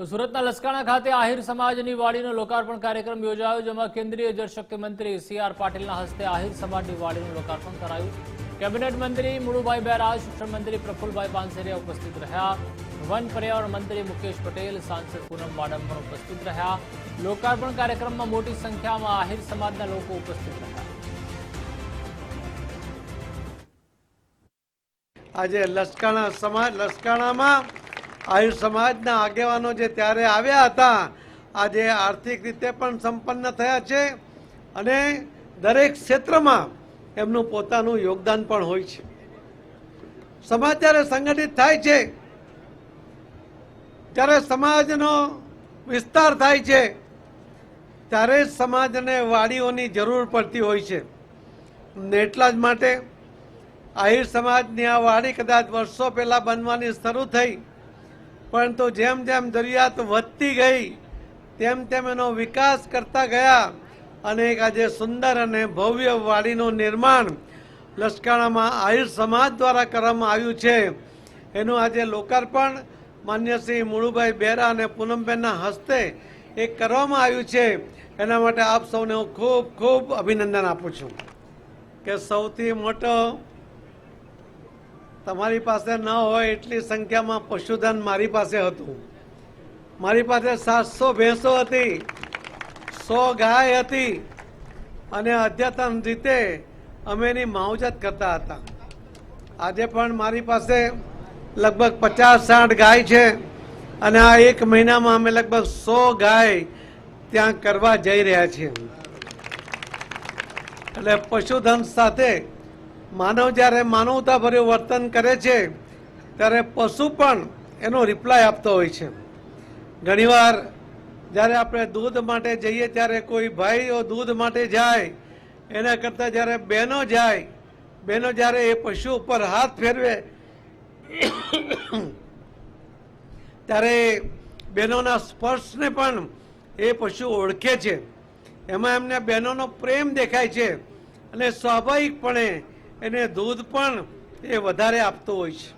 તો સુરતના લસકાણા ખાતે આહિર સમાજની વાડીનો લોકાર્પણ કાર્યક્રમ યોજાયો, જેમાં કેન્દ્રીય જળશક્તિ મંત્રી સી આર પાટીલના હસ્તે આહિર સમાજની વાડીનું લોકાર્પણ કરાયું. કેબિનેટ મંત્રી મુળુભાઈ બેરા શિક્ષણ મંત્રી પ્રફુલભાઈ પાનસેરિયા ઉપસ્થિત રહ્યા. વન પર્યાવરણ મંત્રી મુકેશ પટેલ, સાંસદ પૂનમ માડમ પણ ઉપસ્થિત રહ્યા. લોકાર્પણ કાર્યક્રમમાં મોટી સંખ્યામાં આહિર સમાજના લોકો ઉપસ્થિત રહ્યા. આજે લસકાણા સમાજ, લસકાણામાં આહિર સમાજના આગેવાનો જે ત્યારે આવ્યા હતા, આજે આર્થિક રીતે પણ સંપન્ન થયા છે અને દરેક ક્ષેત્રમાં એમનું પોતાનું યોગદાન પણ હોય છે. સમાજ જ્યારે સંગઠિત થાય છે, ત્યારે સમાજનો વિસ્તાર થાય છે, ત્યારે જ સમાજને વાડીઓની જરૂર પડતી હોય છે. ને એટલા જ માટે આહિર સમાજની આ વાડી કદાચ વર્ષો પહેલાં બનવાની શરૂ થઈ પરંતુ જેમ જેમ જરૂરિયાત વધતી ગઈ, તેમ તેમ એનો વિકાસ કરતા ગયા. અને એક આજે સુંદર અને ભવ્ય વાડીનું નિર્માણ લસકાણામાં આહિર સમાજ દ્વારા કરવામાં આવ્યું છે. એનું આજે લોકાર્પણ માન્ય શ્રી મુળુભાઈ બેરા અને પૂનમબેનના હસ્તે એ કરવામાં આવ્યું છે. એના માટે આપ સૌને હું ખૂબ ખૂબ અભિનંદન આપું છું. કે સૌથી મોટો તમારી પાસે ન હોય એટલી સંખ્યામાં પશુધન મારી પાસે હતું. મારી પાસે સાતસો ભેંસો હતી, સો ગાય હતી અને અદ્યતન રીતે અમે એની માવજત કરતા હતા. આજે પણ મારી પાસે લગભગ પચાસ સાઠ ગાય છે અને આ એક મહિનામાં અમે લગભગ સો ગાય ત્યાં કરવા જઈ રહ્યા છીએ. એટલે પશુધન સાથે માનવ જ્યારે માનવતાભર્યું વર્તન કરે છે, ત્યારે પશુ પણ એનો રિપ્લાય આપતો હોય છે. ઘણીવાર જ્યારે આપણે દૂધ માટે જઈએ, ત્યારે કોઈ ભાઈઓ દૂધ માટે જાય, એના કરતાં જ્યારે બહેનો જાય, બહેનો જ્યારે એ પશુ ઉપર હાથ ફેરવે, ત્યારે બહેનોના સ્પર્શને પણ એ પશુ ઓળખે છે. એમાં એમને બહેનોનો પ્રેમ દેખાય છે અને સ્વાભાવિકપણે એને દૂધ પણ એ વધારે આપતો હોય છે.